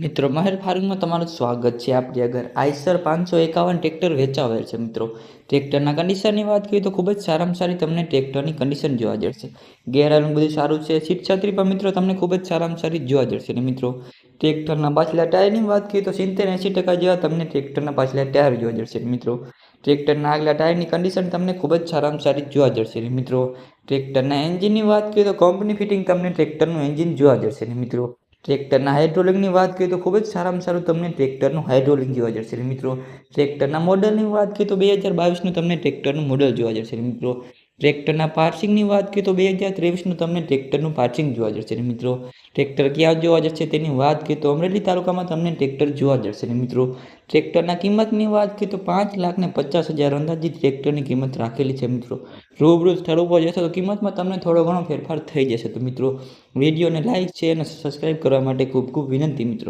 મિત્રો, મહેર ફાર્મિંગમાં તમારું સ્વાગત છે. આપણી આગળ આઈસર પાંચસો એકાવન ટ્રેક્ટર વેચાવેલ છે, મિત્રો. ટ્રેક્ટરના કન્ડિશનની વાત કરીએ તો ખૂબ જ સારામાં સારી તમને ટ્રેક્ટરની કન્ડિશન જોવા જશે ગેરાનું બધું સારું છે. સીટ છત્રી પણ, મિત્રો, તમને ખૂબ જ સારામાં સારી જોવા જશે અને મિત્રો. ટ્રેક્ટરના પાછલા ટાયરની વાત કરીએ તો સિત્તેર એંસી ટકા જેવા તમને ટ્રેક્ટરના પાછલા ટાયર જોવા જશે મિત્રો. ટ્રેક્ટરના આગલા ટાયરની કન્ડિશન તમને ખૂબ જ સારામાં સારી જોવા જશે મિત્રો. ટ્રેક્ટરના એન્જિનની વાત કરીએ તો કંપની ફિટિંગ તમને ટ્રેક્ટરનું એન્જિન જોવા જશે મિત્રો. ટ્રેક્ટરના હાઇડ્રોલિકની વાત કરીએ તો ખૂબ જ સારામાં સારું તમને ટ્રેક્ટરનું હાઇડ્રોલિક જોવા જશે મિત્રો, ટ્રેક્ટરના મોડલની વાત કરીએ તો બે હજાર બાવીસનું તમને ટ્રેક્ટરનું મોડલ જોવા જશે મિત્રો ટ્રેક્ટરના પાર્સિંગની વાત કરીએ તો બે હજાર ત્રેવીસનું તમને ટ્રેક્ટરનું પાર્સિંગ જોવા જશે અને મિત્રો. ટ્રેક્ટર ક્યાં જોવા જશે તેની વાત કરીએ તો અમરેલી તાલુકામાં તમને ટ્રેક્ટર જોવા જશે અને મિત્રો. ટ્રેક્ટરના કિંમતની વાત કરીએ તો પાંચ લાખ ને પચાસ હજાર અંદાજિત ટ્રેક્ટરની કિંમત રાખેલી છે મિત્રો. રૂબરૂ સ્થળ ઉપર જશો તો કિંમતમાં તમને થોડો ઘણો ફેરફાર થઈ જશે તો મિત્રો. વિડીયોને લાઇક છે અને સબસ્ક્રાઈબ કરવા માટે ખૂબ ખૂબ વિનંતી મિત્રો.